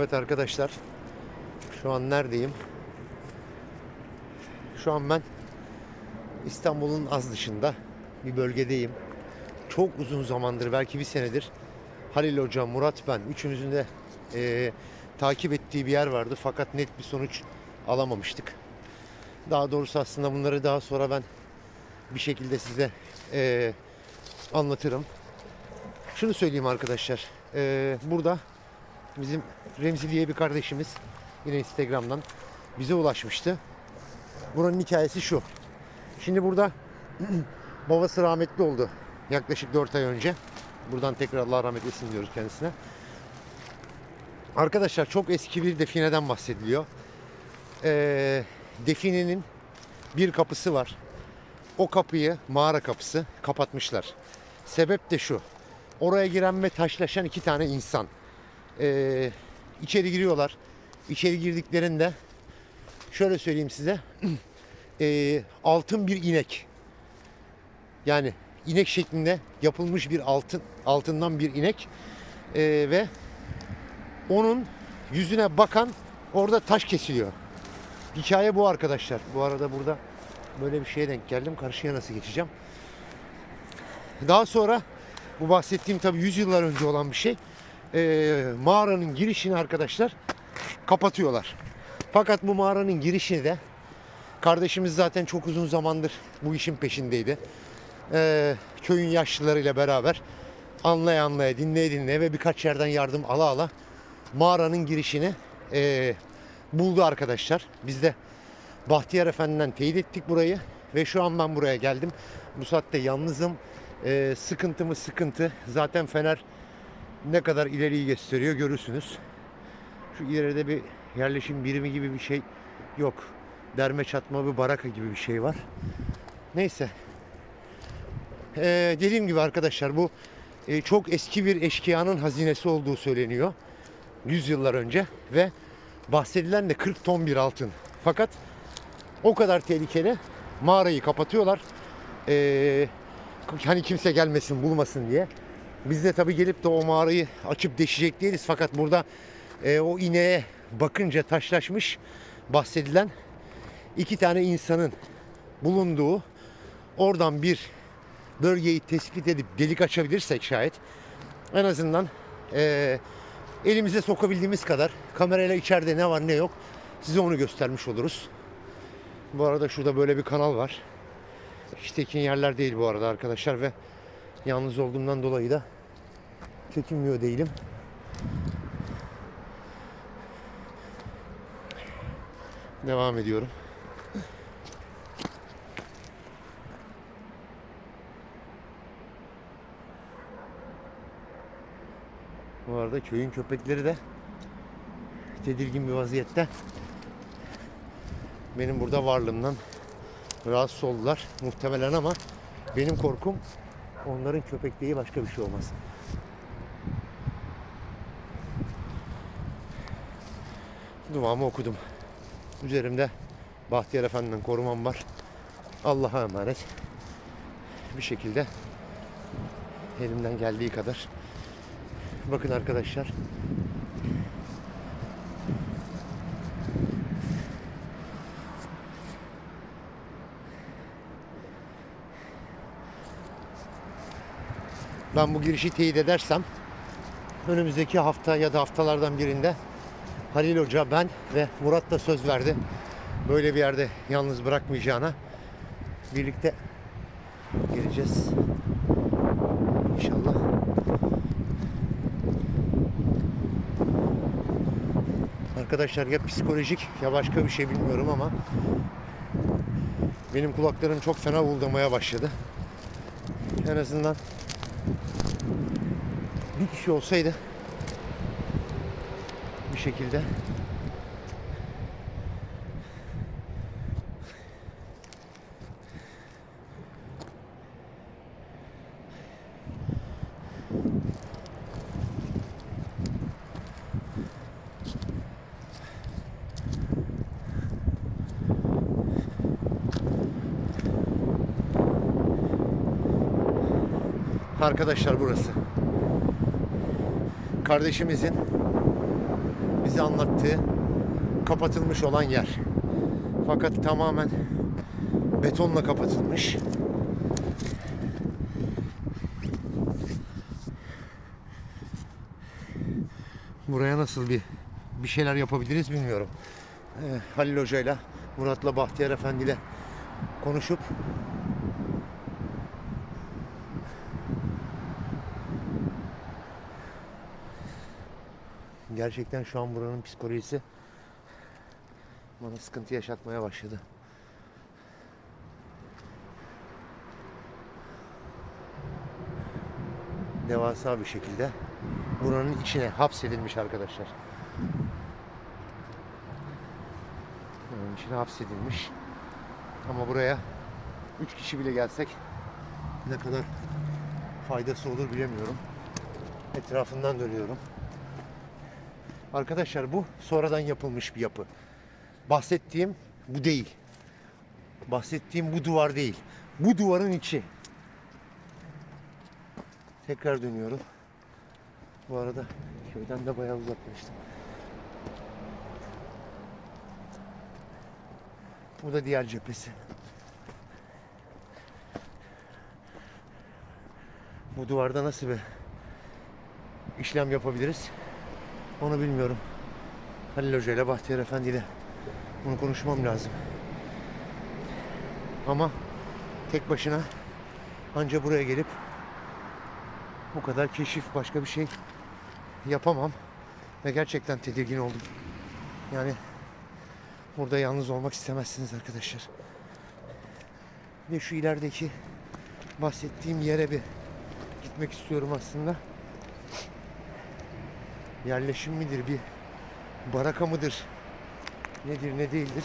Evet arkadaşlar. Şu an neredeyim? Şu an ben İstanbul'un az dışında bir bölgedeyim. Çok uzun zamandır belki bir senedir Halil Hoca, Murat ben üçümüzün de eee, takip ettiği bir yer vardı fakat net bir sonuç alamamıştık. Daha doğrusu aslında bunları daha sonra ben bir şekilde size eee, anlatırım. Şunu söyleyeyim arkadaşlar. eee, burada bizim Remzi diye bir kardeşimiz yine Instagram'dan bize ulaşmıştı. Buranın hikayesi şu. Şimdi burada babası rahmetli oldu. Yaklaşık 4 ay önce. Buradan tekrar Allah rahmet etsin diyoruz kendisine. Arkadaşlar çok eski bir defineden bahsediliyor. Ee, definenin bir kapısı var. O kapıyı mağara kapısı kapatmışlar. Sebep de şu. Oraya giren ve taşlaşan iki tane insan. Ee, içeri giriyorlar. İçeri girdiklerinde şöyle söyleyeyim size. Ee, altın bir inek. Yani inek şeklinde yapılmış bir altın altından bir inek Ee, ve onun yüzüne bakan orada taş kesiliyor. Hikaye bu arkadaşlar. Bu arada burada böyle bir şeye denk geldim. Karşıya nasıl geçeceğim? Daha sonra bu bahsettiğim tabii 100 yıllar önce olan bir şey. Ee, mağaranın girişini arkadaşlar kapatıyorlar. Fakat bu mağaranın girişini de kardeşimiz zaten çok uzun zamandır bu işin peşindeydi. Ee, köyün yaşlılarıyla beraber anlaya anlaya, dinleye dinleye ve birkaç yerden yardım ala ala mağaranın girişini ee, buldu arkadaşlar. Biz de Bahtiyar Efendi'den teyit ettik burayı ve şu an ben buraya geldim. Bu saatte yalnızım. Ee, sıkıntımız sıkıntı. Zaten Fener ne kadar ileriyi gösteriyor görürsünüz. Şu ileride bir yerleşim birimi gibi bir şey yok. Derme çatma bir baraka gibi bir şey var. Neyse. Ee, dediğim gibi arkadaşlar bu e, çok eski bir eşkıyanın hazinesi olduğu söyleniyor. 100 yıllar önce ve bahsedilen de 40 ton bir altın. Fakat o kadar tehlikeli mağarayı kapatıyorlar. Ee, hani kimse gelmesin bulmasın diye. Biz de tabii gelip de o mağarayı açıp deşecek değiliz. Fakat burada e, o ineğe bakınca taşlaşmış bahsedilen iki tane insanın bulunduğu oradan bir bölgeyi tespit edip delik açabilirsek şayet en azından e, elimize sokabildiğimiz kadar kamerayla içeride ne var ne yok size onu göstermiş oluruz. Bu arada şurada böyle bir kanal var. Hiç tekin yerler değil bu arada arkadaşlar ve yalnız olduğumdan dolayı da çekinmiyor değilim. Devam ediyorum. Bu arada köyün köpekleri de tedirgin bir vaziyette. Benim burada varlığımdan rahatsız oldular muhtemelen ama benim korkum onların köpekliği başka bir şey olmaz. Duamı okudum. Üzerimde Bahtiyar Efendi'nin korumam var. Allah'a emanet. Bir şekilde elimden geldiği kadar. Bakın arkadaşlar. Ben bu girişi teyit edersem önümüzdeki hafta ya da haftalardan birinde Halil Hoca, ben ve Murat da söz verdi. Böyle bir yerde yalnız bırakmayacağına. Birlikte gireceğiz. İnşallah. Arkadaşlar ya psikolojik ya başka bir şey bilmiyorum ama benim kulaklarım çok fena uğuldamaya başladı. En azından bir kişi olsaydı bir şekilde Arkadaşlar burası. Kardeşimizin bize anlattığı kapatılmış olan yer. Fakat tamamen betonla kapatılmış. Buraya nasıl bir bir şeyler yapabiliriz bilmiyorum. Ee, Halil Hoca'yla, Murat'la, Bahtiyar Efendi'yle konuşup gerçekten şu an buranın psikolojisi bana sıkıntı yaşatmaya başladı. Devasa bir şekilde buranın içine hapsedilmiş arkadaşlar. Buranın içine hapsedilmiş. Ama buraya 3 kişi bile gelsek ne kadar faydası olur bilemiyorum. Etrafından dönüyorum. Arkadaşlar bu sonradan yapılmış bir yapı. Bahsettiğim bu değil. Bahsettiğim bu duvar değil. Bu duvarın içi. Tekrar dönüyorum. Bu arada köyden de bayağı uzaklaştım. Bu da diğer cephesi. Bu duvarda nasıl bir işlem yapabiliriz? Onu bilmiyorum. Halil Hoca ile Bahtiyar Efendi ile bunu konuşmam lazım. Ama tek başına anca buraya gelip bu kadar keşif başka bir şey yapamam. Ve gerçekten tedirgin oldum. Yani burada yalnız olmak istemezsiniz arkadaşlar. Ve şu ilerideki bahsettiğim yere bir gitmek istiyorum aslında. Yerleşim midir bir baraka mıdır? Nedir ne değildir?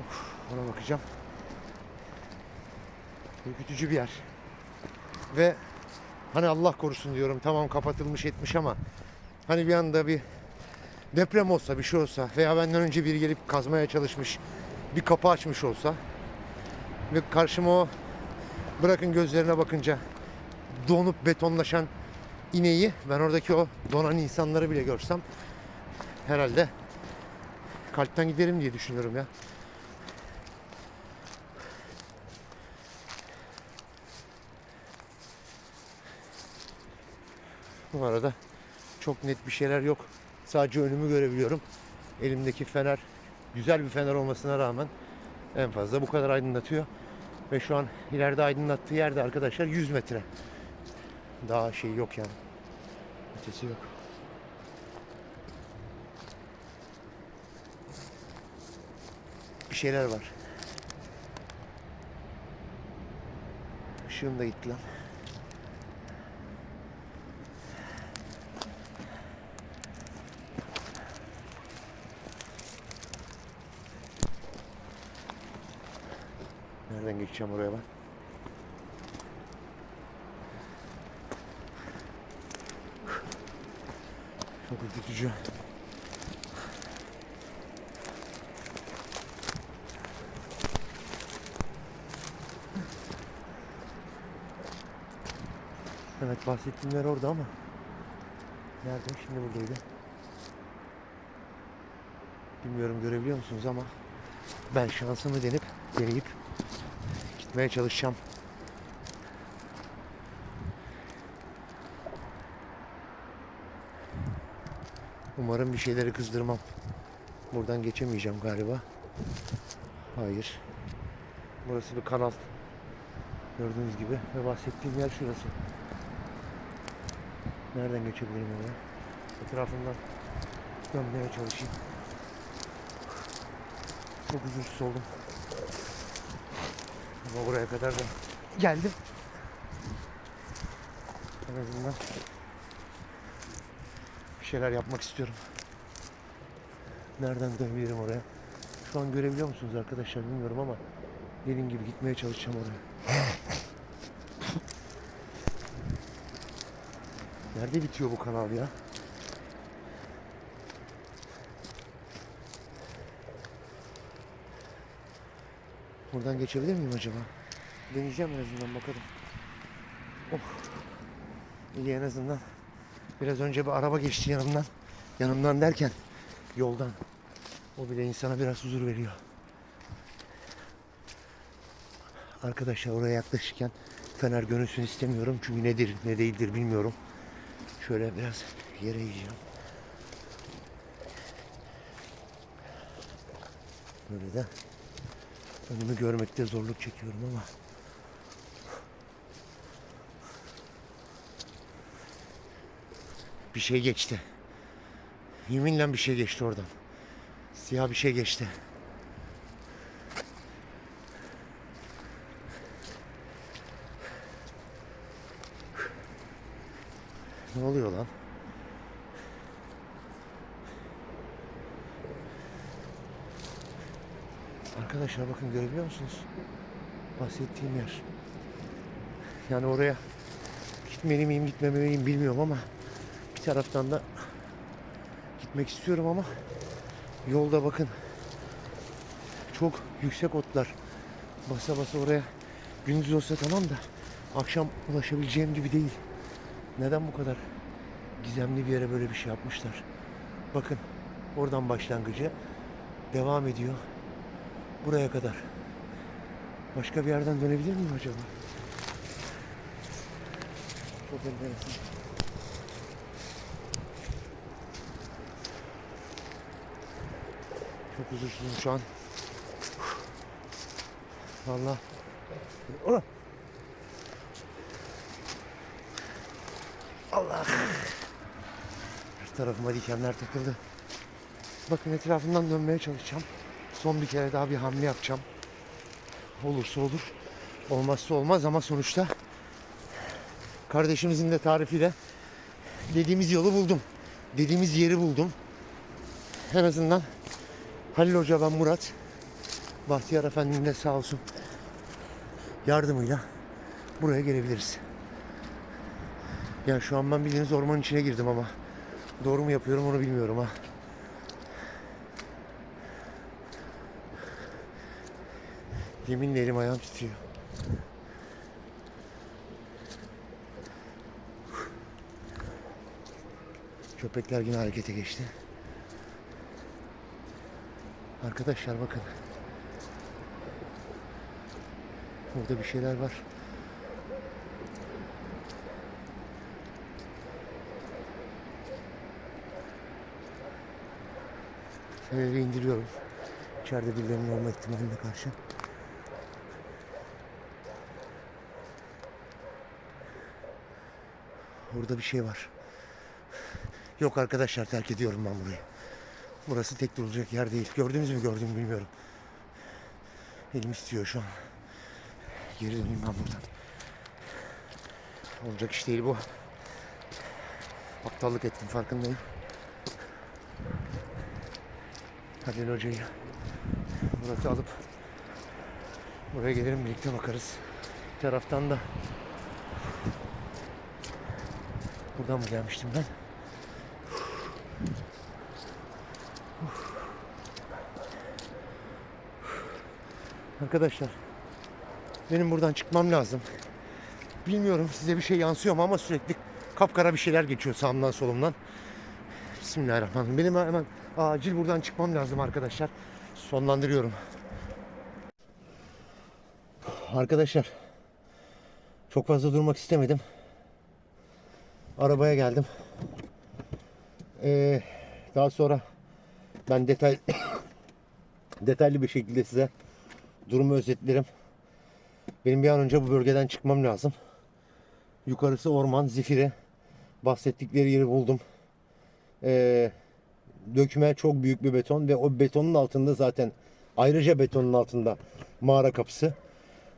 Of, ona bakacağım. Ürkütücü bir yer. Ve hani Allah korusun diyorum tamam kapatılmış etmiş ama hani bir anda bir deprem olsa bir şey olsa veya benden önce biri gelip kazmaya çalışmış bir kapı açmış olsa ve karşıma o bırakın gözlerine bakınca donup betonlaşan ineği ben oradaki o donan insanları bile görsem herhalde kalpten giderim diye düşünüyorum ya. Bu arada çok net bir şeyler yok. Sadece önümü görebiliyorum. Elimdeki fener güzel bir fener olmasına rağmen en fazla bu kadar aydınlatıyor. Ve şu an ileride aydınlattığı yerde arkadaşlar 100 metre. Daha şey yok yani. Ötesi yok. Bir şeyler var. Işığım da gitti lan. Nereden geçeceğim oraya ben? Çok ürkütücü. Evet bahsettiğim yer orada ama Nerede? Şimdi buradaydı. Bilmiyorum görebiliyor musunuz ama ben şansımı denip deneyip gitmeye çalışacağım. Umarım bir şeyleri kızdırmam. Buradan geçemeyeceğim galiba. Hayır. Burası bir kanal. Gördüğünüz gibi ve bahsettiğim yer şurası. Nereden geçebilirim oraya? Etrafından dönmeye çalışayım. Çok huzursuz oldum. Ama buraya kadar da geldim. En azından şeyler yapmak istiyorum. Nereden dönebilirim oraya? Şu an görebiliyor musunuz arkadaşlar bilmiyorum ama dediğim gibi gitmeye çalışacağım oraya. Nerede bitiyor bu kanal ya? Buradan geçebilir miyim acaba? Deneyeceğim en azından bakalım. Oh. İyi en azından. Biraz önce bir araba geçti yanımdan. Yanımdan derken yoldan. O bile insana biraz huzur veriyor. Arkadaşlar oraya yaklaşırken fener görünsün istemiyorum. Çünkü nedir ne değildir bilmiyorum. Şöyle biraz yere yiyeceğim. Böyle de önümü görmekte zorluk çekiyorum ama bir şey geçti. Yeminle bir şey geçti oradan. Siyah bir şey geçti. Ne oluyor lan? Arkadaşlar bakın görebiliyor musunuz? Bahsettiğim yer. Yani oraya gitmeli miyim gitmemeli miyim bilmiyorum ama bir taraftan da gitmek istiyorum ama yolda bakın çok yüksek otlar. Basa basa oraya gündüz olsa tamam da akşam ulaşabileceğim gibi değil. Neden bu kadar gizemli bir yere böyle bir şey yapmışlar? Bakın oradan başlangıcı devam ediyor buraya kadar. Başka bir yerden dönebilir miyim acaba? Çok enteresan. Çok huzursuzum şu an. Vallahi. Oh! Allah. Her tarafıma dikenler takıldı. Bakın etrafından dönmeye çalışacağım. Son bir kere daha bir hamle yapacağım. Olursa olur. Olmazsa olmaz ama sonuçta kardeşimizin de tarifiyle dediğimiz yolu buldum. Dediğimiz yeri buldum. En azından Halil Hoca ben Murat. Bahtiyar Efendi'nin de sağ olsun yardımıyla buraya gelebiliriz. Yani şu an ben bildiğiniz ormanın içine girdim ama doğru mu yapıyorum onu bilmiyorum ha. Yeminle elim ayağım titriyor. Köpekler yine harekete geçti. Arkadaşlar bakın. Burada bir şeyler var. Feneri indiriyorum. İçeride birilerinin olma ihtimaline karşı. Burada bir şey var. Yok arkadaşlar terk ediyorum ben burayı. Burası tek durulacak yer değil. Gördünüz mü gördüm bilmiyorum. Elim istiyor şu an. Geri döneyim ben buradan. Olacak iş değil bu. Aptallık ettim farkındayım. Halil Hoca'yı Murat'ı alıp buraya gelirim birlikte bakarız. Bir taraftan da buradan mı gelmiştim ben? Arkadaşlar benim buradan çıkmam lazım. Bilmiyorum size bir şey yansıyor mu ama sürekli kapkara bir şeyler geçiyor sağımdan solumdan. Bismillahirrahmanirrahim. Benim hemen acil buradan çıkmam lazım arkadaşlar. Sonlandırıyorum. Arkadaşlar çok fazla durmak istemedim. Arabaya geldim. Ee, daha sonra ben detay detaylı bir şekilde size durumu özetlerim. Benim bir an önce bu bölgeden çıkmam lazım. Yukarısı orman, zifiri. Bahsettikleri yeri buldum. Ee, dökme çok büyük bir beton ve o betonun altında zaten ayrıca betonun altında mağara kapısı.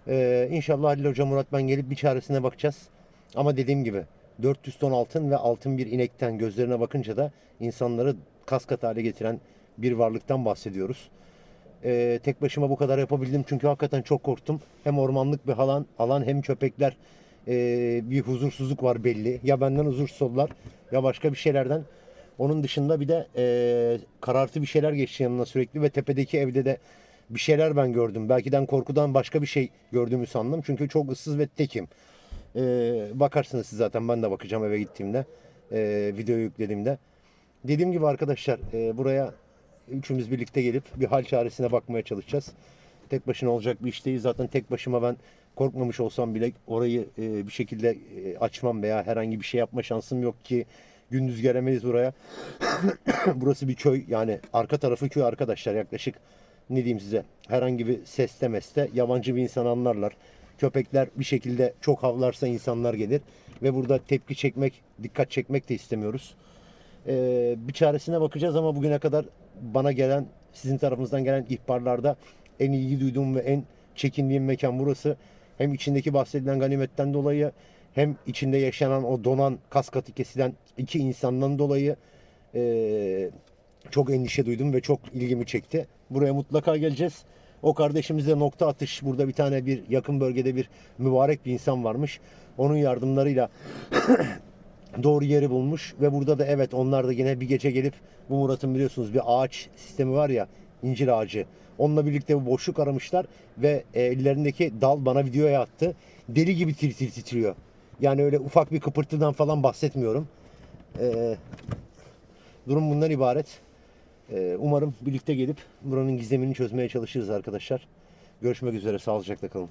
Ee, inşallah Halil Hoca Murat ben gelip bir çaresine bakacağız. Ama dediğim gibi 400 ton altın ve altın bir inekten gözlerine bakınca da insanları kas kat hale getiren bir varlıktan bahsediyoruz. Ee, tek başıma bu kadar yapabildim çünkü hakikaten çok korktum. Hem ormanlık bir alan, alan hem köpekler ee, bir huzursuzluk var belli. Ya benden huzursuz oldular ya başka bir şeylerden. Onun dışında bir de ee, karartı bir şeyler geçti yanına sürekli ve tepedeki evde de bir şeyler ben gördüm. Belkiden korkudan başka bir şey gördüğümü sandım. Çünkü çok ıssız ve tekim. Ee, bakarsınız siz zaten ben de bakacağım eve gittiğimde. ee, videoyu yüklediğimde. Dediğim gibi arkadaşlar e, buraya üçümüz birlikte gelip bir hal çaresine bakmaya çalışacağız. Tek başına olacak bir iş değil. Zaten tek başıma ben korkmamış olsam bile orayı e, bir şekilde e, açmam veya herhangi bir şey yapma şansım yok ki gündüz gelemeyiz buraya. Burası bir köy yani arka tarafı köy arkadaşlar yaklaşık ne diyeyim size herhangi bir seste meste yabancı bir insan anlarlar. Köpekler bir şekilde çok havlarsa insanlar gelir ve burada tepki çekmek, dikkat çekmek de istemiyoruz. Ee, bir çaresine bakacağız ama bugüne kadar bana gelen, sizin tarafınızdan gelen ihbarlarda en ilgi duyduğum ve en çekindiğim mekan burası. Hem içindeki bahsedilen ganimetten dolayı hem içinde yaşanan o donan kas katı kesilen iki insandan dolayı ee, çok endişe duydum ve çok ilgimi çekti. Buraya mutlaka geleceğiz. O kardeşimizle nokta atış burada bir tane bir yakın bölgede bir mübarek bir insan varmış. Onun yardımlarıyla doğru yeri bulmuş ve burada da evet onlar da yine bir gece gelip bu Murat'ın biliyorsunuz bir ağaç sistemi var ya incir ağacı. Onunla birlikte bu boşluk aramışlar ve e, ellerindeki dal bana videoya attı. Deli gibi tir tir titriyor. Yani öyle ufak bir kıpırtıdan falan bahsetmiyorum. Ee, durum bundan ibaret. Ee, umarım birlikte gelip buranın gizemini çözmeye çalışırız arkadaşlar. Görüşmek üzere. Sağlıcakla kalın.